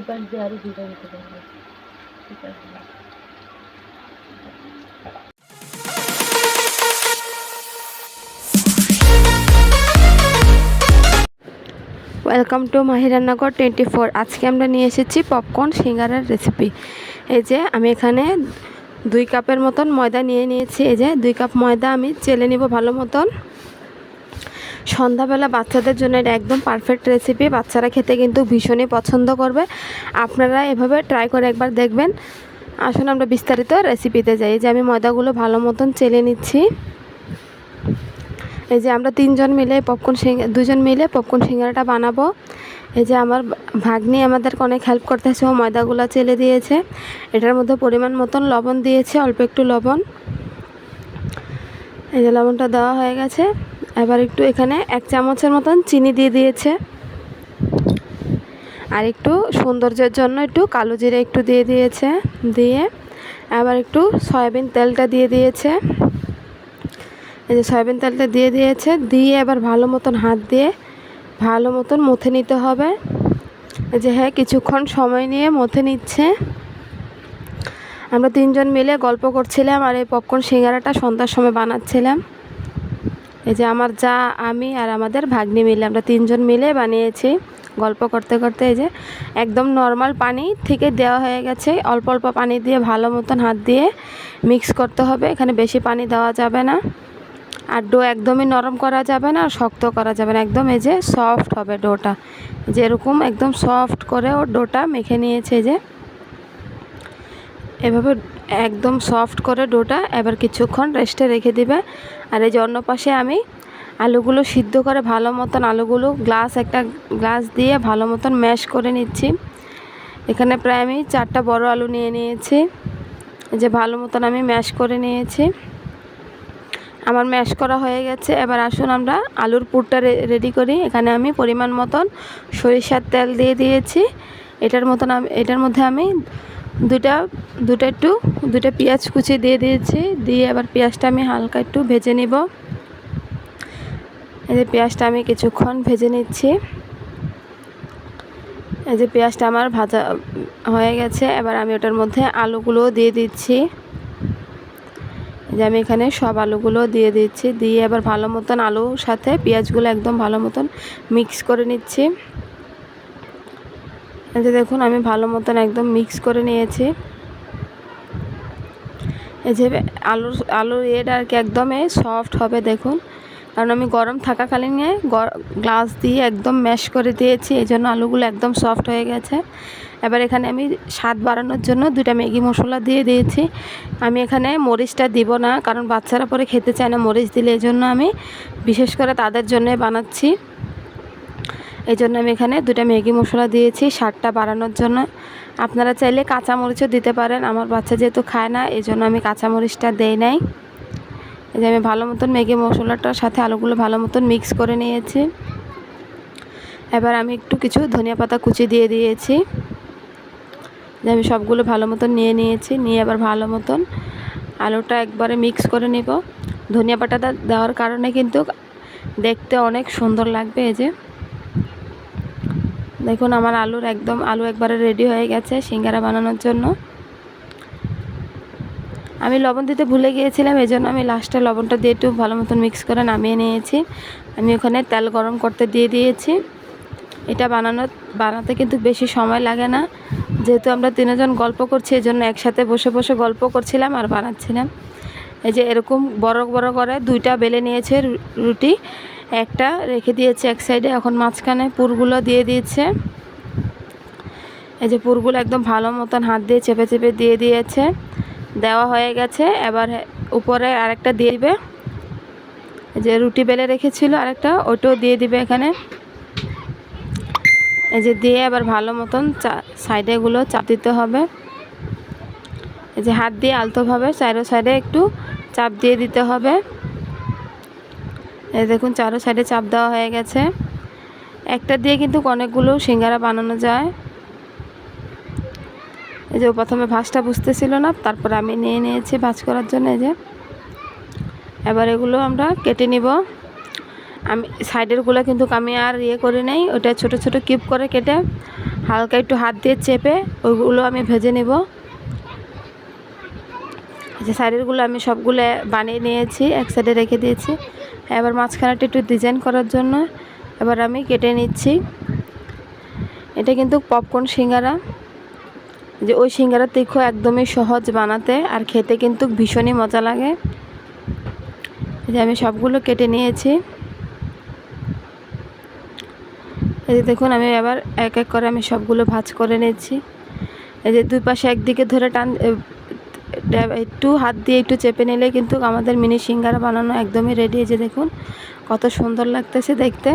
দোকান দিয়ে আরও দুটো দিতে পারব। ঠিক আছে। ওয়েলকাম টু মাহি রান্নাঘর টোয়েন্টি ফোর আজকে আমরা নিয়ে এসেছি পপকর্ন সিঙ্গারার রেসিপি এই যে আমি এখানে দুই কাপের মতন ময়দা নিয়ে নিয়েছি। এই যে দুই কাপ ময়দা আমি চেলে নিব ভালো মতন। সন্ধ্যাবেলা বাচ্চাদের জন্য এটা একদম পারফেক্ট রেসিপি বাচ্চারা খেতে কিন্তু ভীষণই পছন্দ করবে। আপনারা এভাবে ট্রাই করে একবার দেখবেন। আসুন আমরা বিস্তারিত রেসিপিতে যাই। যে আমি ময়দাগুলো ভালো মতন চেলে নিচ্ছি। এই যে আমরা তিনজন মিলে পপকর্ন সিঙ্গা দুজন মিলে পপকর্ন সিঙ্গারাটা বানাবো। এই যে আমার ভাগ্নি আমাদেরকে অনেক হেল্প করতেছে। ও ময়দাগুলো চেলে দিয়েছে। এটার মধ্যে পরিমাণ মতন লবণ দিয়েছে। অল্প একটু লবণ। এই যে লবণটা দেওয়া হয়ে গেছে। এবার একটু এখানে এক চামচের মতন চিনি দিয়ে দিয়েছে। আর একটু সৌন্দর্যের জন্য একটু কালো জিরে একটু দিয়ে দিয়েছে, দিয়ে আবার একটু সয়াবিন তেলটা দিয়ে দিয়েছে। এই যে সয়াবিন তেলটা দিয়ে দিয়েছে, দিয়ে এবার ভালো মতন হাত দিয়ে ভালো মতন মুথে নিতে হবে। এই যে হ্যাঁ কিছুক্ষণ সময় নিয়ে মুথে নিচ্ছে। আমরা তিনজন মিলে গল্প করছিলাম আর এই পপকর্ন সিঙ্গারাটা সন্ধ্যার সময় বানাচ্ছিলাম। এই যে আমার যা, আমি আর আমাদের ভাগ্নি মিলে, আমরা তিনজন মিলে বানিয়েছি। গল্প করতে করতে এই যে একদম নর্মাল পানি থেকে দেওয়া হয়ে গেছে। অল্প অল্প পানি দিয়ে ভালো মতন হাত দিয়ে মিক্স করতে হবে। এখানে বেশি পানি দেওয়া যাবে না। আর ডো একদমই নরম করা যাবে না, আর শক্ত করা যাবে না। একদম এই যে সফট হবে ডোটা যে এরকম একদম সফট করে ও ডোটা মেখে নিয়েছে যে। এভাবে একদম সফট করে ডোটা, এবার কিছুক্ষণ রেস্টে রেখে দিবে। আর এই যে অন্য পাশে আমি আলুগুলো সিদ্ধ করে ভালো মতন আলুগুলো গ্লাস একটা গ্লাস দিয়ে ভালো মতন ম্যাশ করে নিচ্ছি। এখানে প্রায় আমি চারটা বড় আলু নিয়ে নিয়েছি। যে ভালো মতন আমি ম্যাশ করে নিয়েছি। আমার ম্যাশ করা হয়ে গেছে। এবার আসুন আমরা আলুর পুরটা রেডি করি। এখানে আমি পরিমাণ মতন সরিষার তেল দিয়ে দিয়েছি। এটার মতন আমি, এটার মধ্যে আমি দুটা দুটা একটু দুটা পেঁয়াজ কুচি দিয়ে দিয়েছি। দিয়ে আবার পেঁয়াজটা আমি হালকা একটু ভেজে নিব। এই যে পেঁয়াজটা আমি কিছুক্ষণ ভেজে নিচ্ছি। এই যে পেঁয়াজটা আমার ভাজা হয়ে গেছে, এবার আমি ওটার মধ্যে আলুগুলোও দিয়ে দিচ্ছি। যে আমি এখানে সব আলুগুলো দিয়ে দিচ্ছি। দিয়ে এবার ভালো মতন আলুর সাথে পেঁয়াজগুলো একদম ভালো মতন মিক্স করে নিচ্ছি। যে দেখুন, আমি ভালো মতন একদম মিক্স করে নিয়েছি। এই যে আলুর আলুর ইয়েটা আর কি একদমই সফট হবে, দেখুন। কারণ আমি গরম থাকাকালীনে গ্লাস দিয়ে একদম ম্যাশ করে দিয়েছি, এই জন্য আলুগুলো একদম সফট হয়ে গেছে। এবার এখানে আমি স্বাদ বাড়ানোর জন্য দুটা ম্যাগি মশলা দিয়ে দিয়েছি। আমি এখানে মরিচটা দিব না, কারণ বাচ্চারা পরে খেতে চায় না মরিচ দিলে, এই জন্য আমি বিশেষ করে তাদের জন্যে বানাচ্ছি। এই জন্য আমি এখানে দুটা ম্যাগি মশলা দিয়েছি, স্বাদটা বাড়ানোর জন্য। আপনারা চাইলে কাঁচা মরিচও দিতে পারেন, আমার বাচ্চা যেহেতু খায় না এই জন্য আমি কাঁচা মরিচটা দেই নাই। এই যে আমি ভালো মতন ম্যাগি মশলাটার সাথে আলুগুলো ভালো মতন মিক্স করে নিয়েছি। এবার আমি একটু কিছু ধনিয়া পাতা কুচি দিয়ে দিয়েছি। যে আমি সবগুলো ভালো মতন নিয়ে নিয়েছি, নিয়ে এবার ভালো মতন আলুটা একবারে মিক্স করে নিব। ধনিয়া পাতাটা দেওয়ার কারণে কিন্তু দেখতে অনেক সুন্দর লাগবে এই যে। দেখুন, আমার আলুর একদম, আলু একবারে রেডি হয়ে গেছে সিঙ্গারা বানানোর জন্য। আমি লবণ দিতে ভুলে গিয়েছিলাম এই জন্য আমি লাস্টে লবণটা দিয়ে একটু ভালো মতন মিক্স করে নামিয়ে নিয়েছি। আমি ওখানে তেল গরম করতে দিয়ে দিয়েছি। এটা বানানো, বানাতে কিন্তু বেশি সময় লাগে না। যেহেতু আমরা তিনজন গল্প করছি এই জন্য একসাথে বসে বসে গল্প করছিলাম আর বানাচ্ছিলাম। এই যে এরকম বড় বড় করে দুইটা বেলে নিয়েছে রুটি। একটা রেখে দিয়েছে এক সাইডে, এখন মাঝখানে পুরগুলো দিয়ে দিয়েছে। এই যে পুরগুলো একদম ভালো মতন হাত দিয়ে চেপে চেপে দিয়ে দিয়েছে। দেওয়া হয়ে গেছে, এবার উপরে আরেকটা দিয়ে দিবে। যে রুটি বেলে রেখেছিল আরেকটা, ওটাও দিয়ে দিবে এখানে। এই যে দিয়ে আবার ভালো মতন চা সাইডেগুলো চাপ দিতে হবে। এই যে হাত দিয়ে আলতোভাবে চারো সাইডে একটু চাপ দিয়ে দিতে হবে। এই দেখুন, চারো সাইডে চাপ দেওয়া হয়ে গেছে। একটা দিয়ে কিন্তু অনেকগুলো সিঙ্গারা বানানো যায়। এই যে প্রথমে ভাঁজটা বুঝতেছিল না, তারপর আমি নিয়ে নিয়েছি ভাঁজ করার জন্য, এই যে। এবার এগুলো আমরা কেটে নিব। আমি সাইডেরগুলো কিন্তু আমি আর ইয়ে করে নেই, ওটা ছোট ছোট কিউব করে কেটে হালকা একটু হাত দিয়ে চেপে ওইগুলো আমি ভেজে নেব। যে সাইডেরগুলো আমি সবগুলো বানিয়ে নিয়েছি, এক সাইডে রেখে দিয়েছি। এবার মাঝখানাটা একটু ডিজাইন করার জন্য এবার আমি কেটে নিচ্ছি। এটা কিন্তু পপকর্ন সিঙ্গারা। যে ওই সিঙ্গারা দেখো একদমই সহজ বানাতে আর খেতে কিন্তু ভীষণই মজা লাগে। যে আমি সবগুলো কেটে নিয়েছি। এই যে দেখুন, আমি এবার এক এক করে আমি সবগুলো ভাজ করে নিচ্ছি। এই যে দুই পাশে একদিকে ধরে টান একটু হাত দিয়ে একটু চেপে নিলে কিন্তু আমাদের মিনি সিঙ্গারা বানানো একদমই রেডি যে দেখুন। কত সুন্দর লাগতেছে দেখতে।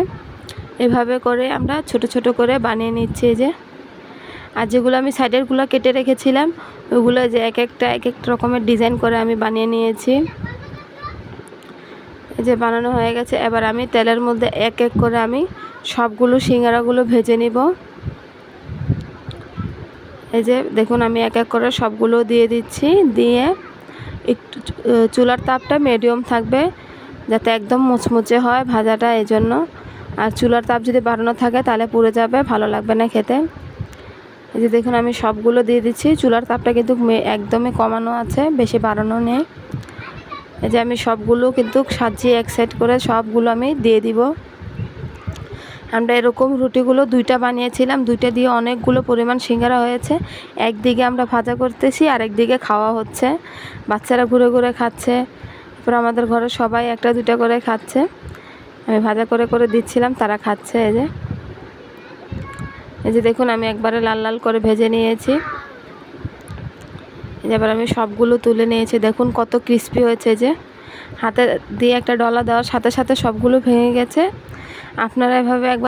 এভাবে করে আমরা ছোট ছোট করে বানিয়ে নিচ্ছি যে। আর যেগুলো আমি সাইডেরগুলো কেটে রেখেছিলাম, ওগুলো যে এক একটা, এক এক রকমের ডিজাইন করে আমি বানিয়ে নিয়েছি। এই যে বানানো হয়ে গেছে। এবার আমি তেলের মধ্যে এক এক করে আমি সবগুলো সিঙ্গারাগুলো ভেজে নিব। এই যে দেখুন, আমি এক এক করে সবগুলো দিয়ে দিচ্ছি। দিয়ে একটু চুলার তাপটা মিডিয়াম থাকবে, যাতে একদম মুচমুচে হয় ভাজাটা এই জন্য। আর চুলার তাপ যদি বাড়ানো থাকে, তাহলে পুড়ে যাবে, ভালো লাগবে না খেতে। এই যে দেখুন, আমি সবগুলো দিয়ে দিচ্ছি। চুলার তাপটা কিন্তু একদমই কমানো আছে, বেশি বাড়ানো নেই। এই যে আমি সবগুলো কিন্তু সাজিয়ে এক সাইড করে সবগুলো আমি দিয়ে দিব। আমরা এরকম রুটিগুলো দুইটা বানিয়েছিলাম, দুইটা দিয়ে অনেকগুলো পরিমাণ সিঙ্গারা হয়েছে। একদিকে আমরা ভাজা করতেছি আর একদিকে খাওয়া হচ্ছে। বাচ্চারা ঘুরে ঘুরে খাচ্ছে। তারপর আমাদের ঘরে সবাই একটা দুইটা করে খাচ্ছে। আমি ভাজা করে করে দিচ্ছিলাম, তারা খাচ্ছে এই যে। এই যে দেখুন, আমি একবারে লাল লাল করে ভেজে নিয়েছি। এবার আমি সবগুলো তুলে নিয়েছি। দেখুন কত ক্রিস্পি হয়েছে যে। হাতে দিয়ে একটা ডলা দেওয়ার সাথে সাথে সবগুলো ভেঙে গেছে। আপনারা এভাবে একবার